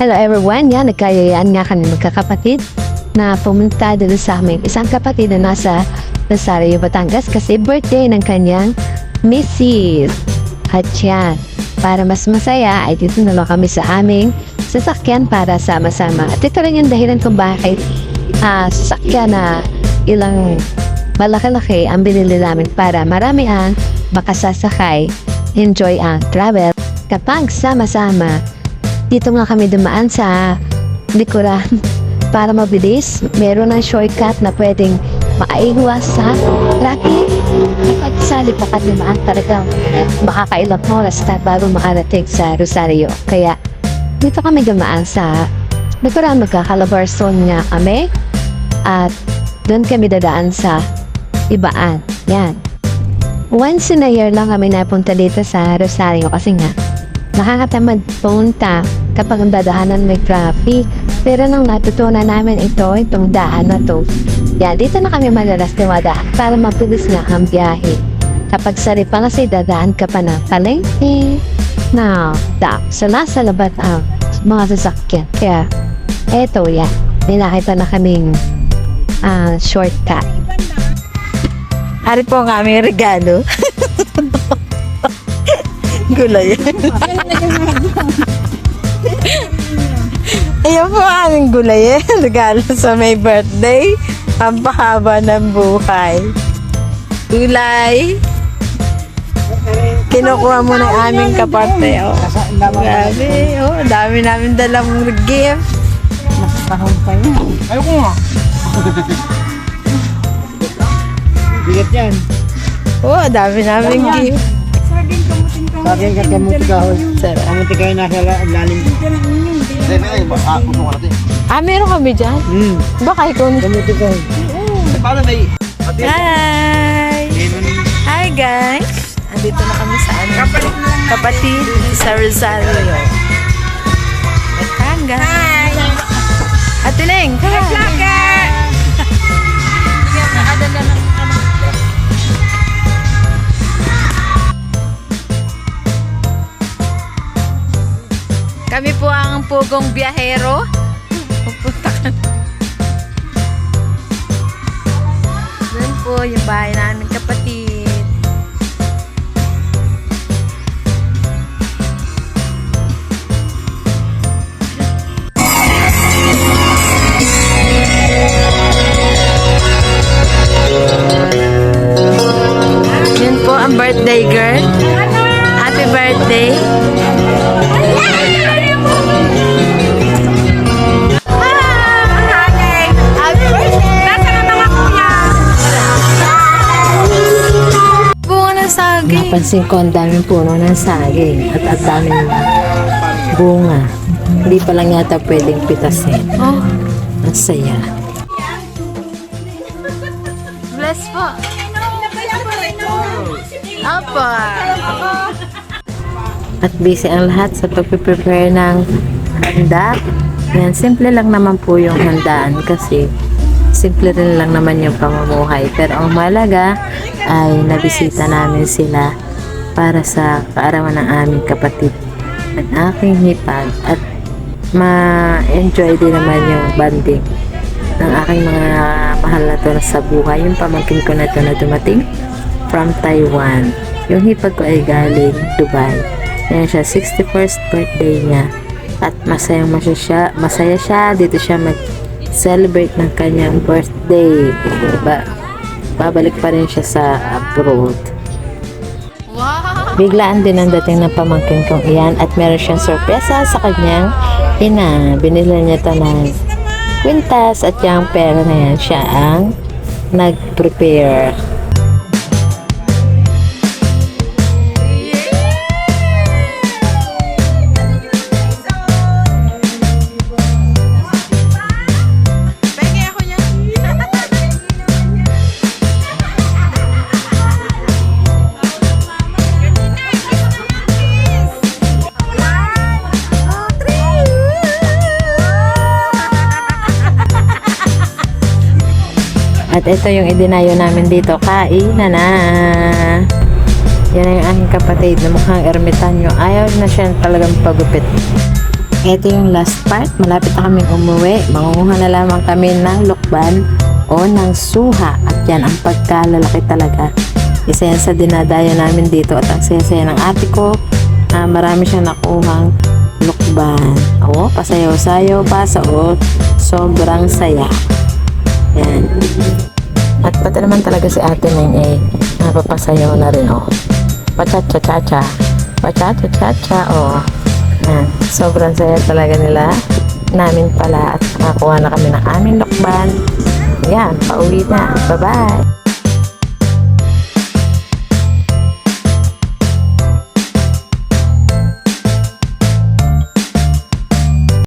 Hello everyone, yan, nagkayayaan nga kami magkakapatid na pumunta dito sa aming isang kapatid na nasa Rosario, Batangas kasi birthday ng kanyang Mrs. At yan, para mas masaya ay dito na kami sa aming sasakyan para sama-sama. At ito rin yung dahilan kung bakit ah, sasakyan na ilang malaki-laki ang binili namin para marami ang makasasakay, enjoy ang travel. Kapag sama-sama, dito nga kami dumaan sa likuran para mabilis. Meron ng shortcut na pwedeng makaiwas sa traffic. Kapag sa lipakat dumaan talagang makakailang oras na bago makarating sa Rosario. Kaya dito kami dumaan sa likuran. Magkakalabarson nga kami at doon kami dadaan sa ibaan. Yan. Once in a year lang kami napunta dito sa Rosario kasi nga nakakatamad punta kapag ang dadahanan may traffic. Pero nang natutunan namin ito, itong daan na to, yan, dito na kami madalas dumadaan para mabilis nga ang biyahe. Kapag sari pa kasi dadaan ka pa ng palengke, na da, sa nasa labat ang mga sasakyan. Kaya, eto yan, may nakita na kaming ah, shortcut. Ari po ang aming regalo. Gulay. Ayan po ang aming gulay eh. Regalo sa may birthday. Ang pahaba ng buhay. Gulay. Kinukuha mo ng aming kaparte. Oh. Grabe. Oh, dami namin dalang gift. Ayoko nga. Bigat yan. Oh, dami namin gift. Sa akin ka kamuti kahoy. Sarap. Kamuti kahoy nasa la- lalim. Hindi, may ako mo natin. Ah, meron kami dyan? Hmm. Baka ikaw na. Kamuti kahoy. Paano may... Hi! Hi guys! Andito na kami sa ano? Kapatid sa Rosario. Batangas. Hi! Ate Leng! Hi! Vlogger! Kami po ang pugong biyahero. Pupunta Doon po yung bahay namin kapatid. Yun po ang birthday girl. Happy birthday. Napansin ko ang daming puno ng saging at ang daming bunga. Hindi pa lang yata pwedeng pitasin. Oh, Ang saya. bless po. Apa. At busy ang lahat sa pagpiprepare ng handa. Yan, simple lang naman po yung handaan kasi simple rin lang naman yung pamumuhay. Pero ang malaga ay nabisita namin sila para sa kaarawan ng aming kapatid at aking hipag at ma-enjoy din naman yung banding ng aking mga mahal na to sa buhay. Yung pamangkin ko na to na dumating from Taiwan. Yung hipag ko ay galing Dubai. Yan siya, 61st birthday niya. At masayang masaya siya, masaya siya. Dito siya mag-celebrate ng kanyang birthday. Ba babalik pa rin siya sa abroad. Wow! Biglaan din ang dating ng pamangkin kong iyan at meron siyang sorpresa sa kanyang ina. Binila niya ito ng kwintas at yung pera na yan siya ang nag-prepare. At ito yung idinayo namin dito. Kain na. Yan na yung aking kapatid na mukhang ermitanyo. Ayaw na siya talagang pagupit. Ito yung last part. Malapit na kaming umuwi. Mangunguha na lamang kami ng lukban o ng suha. At yan ang pagkalalaki talaga. Isa yan sa dinadaya namin dito at ang saya-saya ng ate ko. Ah, marami siyang nakuhang lukban. Oo, pasayaw-sayaw pa sa o, sobrang saya. Yan. At pati naman talaga si ate Neng eh, napapasayaw na rin oh. Pacha-cha-cha-cha. Pacha-cha-cha-cha oh. Yan. Sobrang saya talaga nila. Namin pala at nakakuha na kami ng aming lokban. Yan, pauwi na. Bye-bye.